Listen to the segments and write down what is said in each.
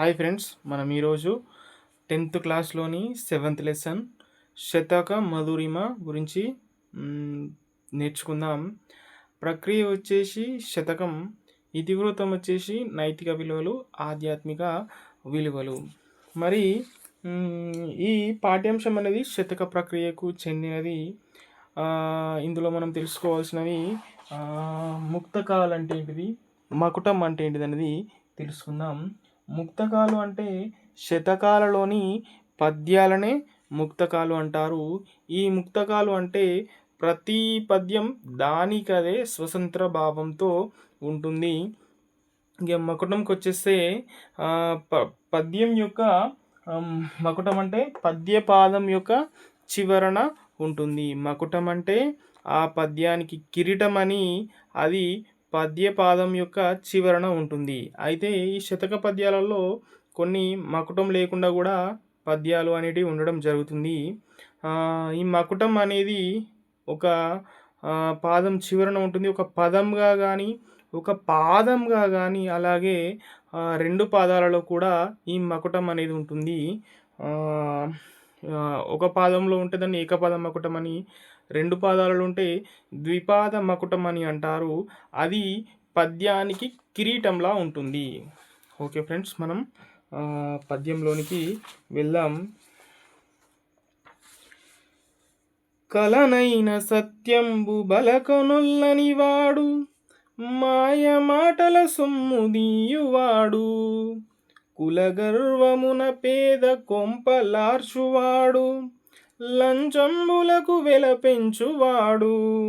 Hi friends మనం ఈరోజు tenth క్లాస్లోని seventh lesson శతక మధురిమ గురించి నేర్చుకుందాం. ప్రక్రియ వచ్చేసి శతకం ఇతివృత్తం వచ్చేసి నైతిక విలువలు ఆధ్యాత్మిక విలువలు. మరి ఈ పాఠ్యాంశం అనేది శతక ప్రక్రియకు చెందినది. ఇందులో మనం తెలుసుకోవాల్సినవి ముక్తకాలంటే ముక్తకాలు అంటే ఏంటిది మకుటం అంటే ఏంటిది అనేది తెలుసుకుందాం. ముక్తకాలు అంటే శతకాలలోని పద్యాలనే ముక్తకాలు అంటారు. ఈ ముక్తకాలు అంటే ప్రతి పద్యం దానికదే స్వతంత్ర భావంతో ఉంటుంది. ఇక మకుటంకి వచ్చేస్తే ప పద్యం యొక్క మకుటం అంటే పద్యపాదం యొక్క చివరన ఉంటుంది. మకుటం అంటే ఆ పద్యానికి కిరీటం అని అది పద్యపాదం యొక్క చివరన ఉంటుంది. అయితే ఈ శతక పద్యాలలో కొన్ని మకుటం లేకుండా కూడా పద్యాలు అనేటివి ఉండడం జరుగుతుంది. ఈ మకుటం అనేది ఒక పాదం చివరన ఉంటుంది. ఒక పదంగా కానీ ఒక పాదంగా కానీ అలాగే రెండు పాదాలలో కూడా ఈ మకుటం అనేది ఉంటుంది. ఒక పాదంలో ఉంటే దాన్ని ఏకపాద మకుటం అని రెండు పాదాలలో ఉంటే ద్విపాద మకుటం అని అంటారు. అది పద్యానికి కిరీటంలా ఉంటుంది. ఓకే ఫ్రెండ్స్ మనం పద్యంలోనికి వెళ్దాం. కలనైన సత్యంబు బలకొనుల్లని వాడు మాయ మాటల సొమ్ము దీయువాడు. కులగర్వమున పేద కొంపలార్చువాడు లంచంబులకు వెలపెంచువాడు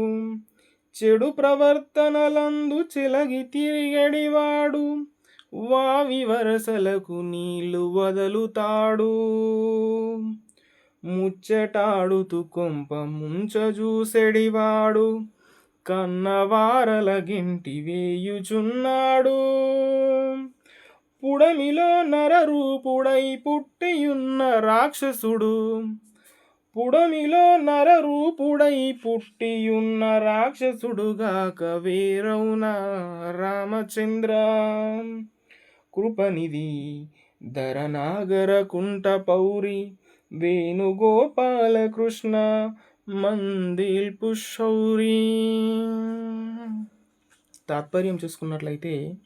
చెడు ప్రవర్తనలందు చెలగి తిరిగడివాడు వావి వరసలకు నీళ్ళు వదలుతాడు. ముచ్చటాడుతూ కొంప ముంచజూసెడివాడు కన్నవారల గింటి వేయుచున్నాడు. పుడమిలో నరరూపుడై పుట్టియున్న రాక్షసుడు. పుడమిలో నరరూపుడై పుట్టియున్న రాక్షసుడుగాక వేరవున రామచంద్ర. కృపనిధి ధరనాగర కుంట పౌరి వేణుగోపాలకృష్ణ మందిల్ శౌరి తాత్పర్యం చూసుకున్నట్లయితే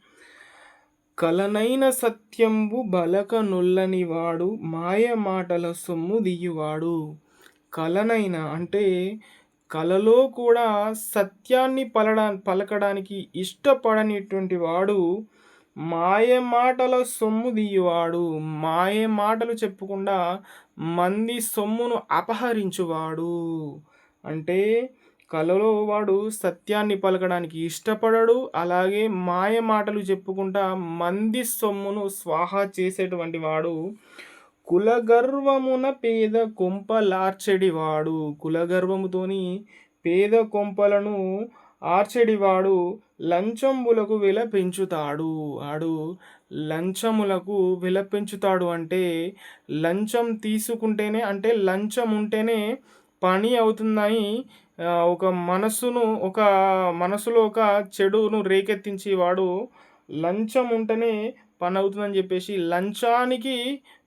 కలనైన సత్యంబు బలక నొల్లని వాడు మాయ మాటల సొమ్ము దియ్యువాడు. కలనైన అంటే కలలో కూడా సత్యాన్ని పలడా పలకడానికి ఇష్టపడనిటువంటి వాడు మాయ మాటల సొమ్ము దియ్యువాడు. మాయ మాటలు చెప్పకుండా మంది సొమ్మును అపహరించువాడు. అంటే కలలో వాడు సత్యాన్ని పలకడానికి ఇష్టపడడు. అలాగే మాయ మాటలు చెప్పుకుంటా మంది సొమ్మును స్వాహా చేసేటువంటి వాడు. కులగర్వమున పేద కొంపలార్చెడివాడు. కులగర్వముతోని పేద కొంపలను ఆర్చెడివాడు. లంచంబులకు విల పెంచుతాడు. ఆడు లంచములకు విల పెంచుతాడు అంటే లంచం తీసుకుంటేనే అంటే లంచం ఉంటేనే పని అవుతుందని ఒక మనసును ఒక మనసులో ఒక చెడును రేకెత్తించి వాడు లంచం ఉంటేనే పని అవుతుందని చెప్పేసి లంచానికి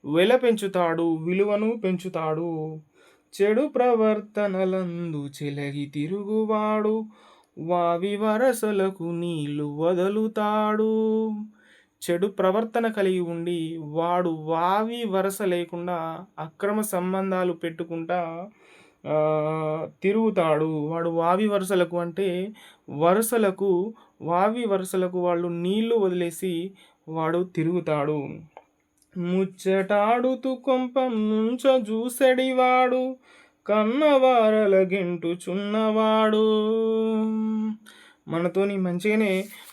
వెల పెంచుతాడు విలువను పెంచుతాడు. చెడు ప్రవర్తనలందు చెలగి తిరుగువాడు వావి వరసలకు నీళ్ళు వదులుతాడు. చెడు ప్రవర్తన కలిగి ఉండి వాడు వావి వరస లేకుండా అక్రమ సంబంధాలు పెట్టుకుంటా తిరుగుతాడు. వాడు వావి వరుసలకు అంటే వరుసలకు వావి వరుసలకు వాళ్ళు నీళ్ళు వదిలేసి వాడు తిరుగుతాడు. ముచ్చటాడుతూ కొంప ముంచ చూసెడివాడు కన్నవారల గెంటుచున్నవాడు మనతోని మంచిగానే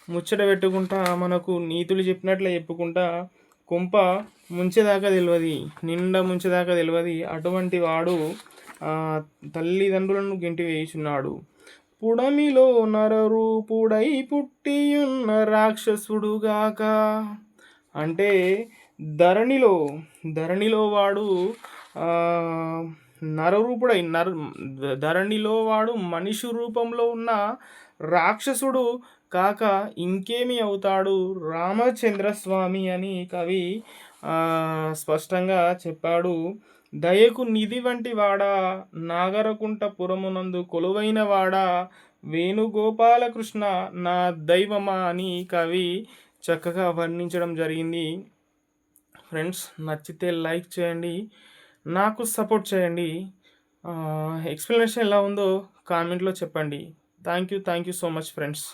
ముచ్చట పెట్టుకుంటా మనకు నీతులు చెప్పినట్లే చెప్పుకుంటా కొంప ముంచేదాకా తెలియదు నిండా ముంచేదాకా తెలియదు అటువంటి వాడు తల్లిదండ్రులను గెంటి వేయుచున్నాడు. పుడమిలో నరరూపుడై పుట్టియున్న రాక్షసుడుగాక. అంటే ధరణిలో ధరణిలో వాడు నరరూపుడై నర ధరణిలో వాడు మనిషి రూపంలో ఉన్న రాక్షసుడు కాక ఇంకేమి అవుతాడు? రామచంద్ర స్వామి అని కవి స్పష్టంగా చెప్పాడు. దయకు నిధి వంటి వాడా నాగరకుంటపురమునందు కొలువైన వాడా వేణుగోపాలకృష్ణ నా దైవమా అని కవి చక్కగా వర్ణించడం జరిగింది. ఫ్రెండ్స్ నచ్చితే లైక్ చేయండి నాకు సపోర్ట్ చేయండి. ఎక్స్ప్లెనేషన్ ఎలా ఉందో కామెంట్లో చెప్పండి. Thank you thank you so much friends.